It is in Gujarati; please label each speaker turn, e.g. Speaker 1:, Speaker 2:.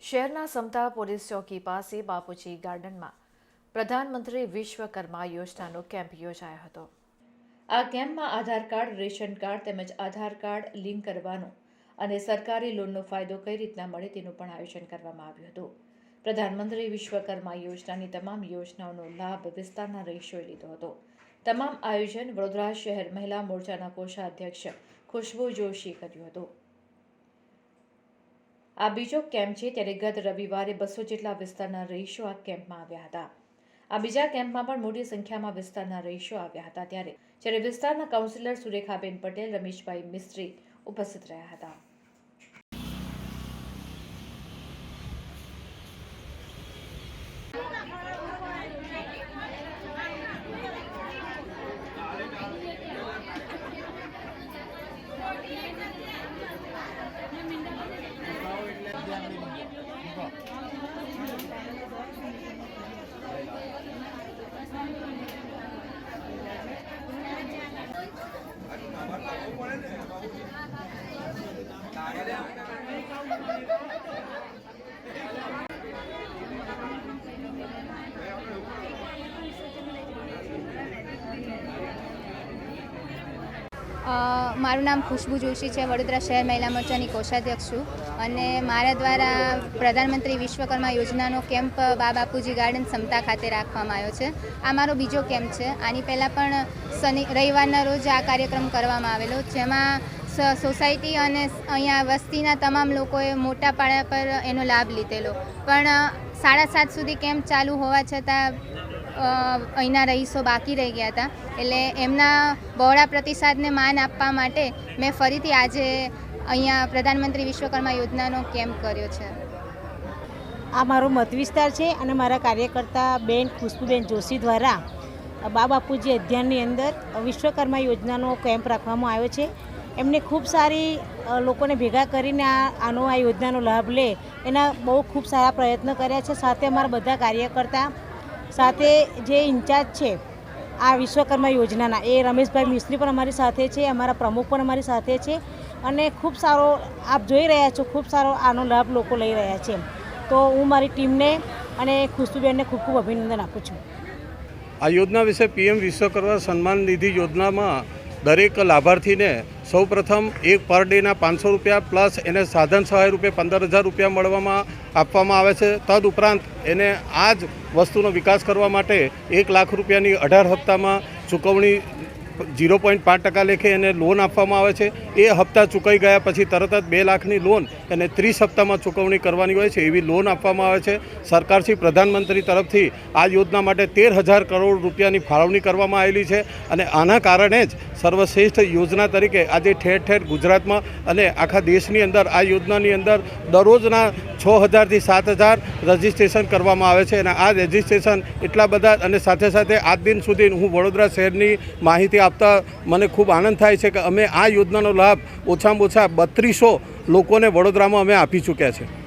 Speaker 1: શહેરના સમતા પોલીસ ચોકી પાસે બાપુજી ગાર્ડનમાં પ્રધાનમંત્રી વિશ્વકર્મા યોજનાનો કેમ્પ યોજાયો હતો. આ કેમ્પમાં આધાર કાર્ડ, રેશન કાર્ડ તેમજ આધાર કાર્ડ લિંક કરવાનો અને સરકારી લોનનો ફાયદો કઈ રીતના મળે તેનું પણ આયોજન કરવામાં આવ્યું હતું. પ્રધાનમંત્રી વિશ્વકર્મા યોજનાની તમામ યોજનાઓનો લાભ વિસ્તારના રહીશોએ લીધો હતો. તમામ આયોજન વડોદરા શહેર મહિલા મોરચાના કોષાધ્યક્ષ ખુશ્બુ જોશી કર્યું હતું. આ બીજો કેમ્પ છે ત્યારે ગત રવિવારે બસો જેટલા વિસ્તારના રહીશો આ કેમ્પમાં આવ્યા હતા. આ બીજા કેમ્પમાં પણ મોટી સંખ્યામાં વિસ્તારના રહીશો આવ્યા હતા ત્યારે. જ્યારે વિસ્તારના કાઉન્સિલર સુરેખાબેન પટેલ, રમેશભાઈ મિસ્ત્રી ઉપસ્થિત રહ્યા હતા.
Speaker 2: મારું નામ ખુશ્બુ જોશી છે. વડોદરા શહેર મહિલા મોરચાની કોષાધ્યક્ષ છું અને મારા દ્વારા પ્રધાનમંત્રી વિશ્વકર્મા યોજનાનો કેમ્પ બા બાપુજી ગાર્ડન સમતા ખાતે રાખવામાં આવ્યો છે. આ મારો બીજો કેમ્પ છે. આની પહેલાં પણ શનિ, રવિવારના રોજ આ કાર્યક્રમ કરવામાં આવેલો, જેમાં સોસાયટી અને અહીંયા વસ્તીના તમામ લોકોએ મોટા પાડા પર એનો લાભ લીધેલો. પણ સાડા સાત સુધી કેમ્પ ચાલુ હોવા છતાં અહીંના રહીશો બાકી રહી ગયા હતા. એટલે એમના બહોળા પ્રતિસાદને માન આપવા માટે મેં ફરીથી આજે અહીંયા પ્રધાનમંત્રી વિશ્વકર્મા યોજનાનો કેમ્પ કર્યો છે.
Speaker 3: આ મારો મત વિસ્તાર છે અને મારા કાર્યકર્તા બેન ખુશ્બુબેન જોશી દ્વારા બા બાપુજી અધ્યાનની અંદર વિશ્વકર્મા યોજનાનો કેમ્પ રાખવામાં આવ્યો છે. એમને ખૂબ સારી લોકોને ભેગા કરીને આ, આનો આ યોજનાનો લાભ લે એના બહુ ખૂબ સારા પ્રયત્ન કર્યા છે. સાથે અમારા બધા કાર્યકર્તા સાથે જે ઇન્ચાર્જ છે આ વિશ્વકર્મા યોજનાના, એ રમેશભાઈ મિસ્ત્રી પણ અમારી સાથે છે, અમારા પ્રમુખ પણ અમારી સાથે છે અને ખૂબ સારો, આપ જોઈ રહ્યા છો, ખૂબ સારો આનો લાભ લોકો લઈ રહ્યા છે તો હું મારી ટીમને અને ખુશ્બુબેનને ખૂબ ખૂબ અભિનંદન આપું છું.
Speaker 4: આ યોજના વિશે પીએમ વિશ્વકર્મા સન્માન નિધિ યોજનામાં દરેક લાભાર્થીને સૌપ્રથમ એક પર ડેના પાંચસો રૂપિયા પ્લસ એને સાધન સહાય રૂપે પંદર હજાર રૂપિયા મળવામાં આપવામાં આવે છે. તદ ઉપરાંત એને આ જ વસ્તુનો વિકાસ કરવા માટે એક લાખ રૂપિયાની અઢાર હપ્તામાં ચૂકવણી ઝીરો પોઈન્ટ પાંચ ટકા લેખે એને લોન આપવામાં આવે છે. એ હપ્તા ચૂકાઈ ગયા પછી તરત જ બે લાખની લોન એને ત્રીસ હપ્તામાં ચૂકવણી કરવાની હોય છે એવી લોન આપવામાં આવે છે. સરકારશ્રી પ્રધાનમંત્રી તરફથી આ યોજના માટે તેર હજાર કરોડ રૂપિયાની ફાળવણી કરવામાં આવેલી છે અને આના કારણે જ સર્વશ્રેષ્ઠ યોજના તરીકે આજે ઠેર ઠેર ગુજરાતમાં અને આખા દેશની અંદર આ યોજનાની અંદર દરરોજના છ હજારથી સાત હજાર રજિસ્ટ્રેશન કરવામાં આવે છે અને આ રજિસ્ટ્રેશન એટલા બધા અને સાથે સાથે આજ દિન સુધી હું વડોદરા શહેરની માહિતી આપતા મને ખૂબ આનંદ થાય છે કે અમે આ યોજનાનો લાભ ઓછામાં ઓછા બત્રીસો લોકોને વડોદરામાં અમે આપી ચૂક્યા છે.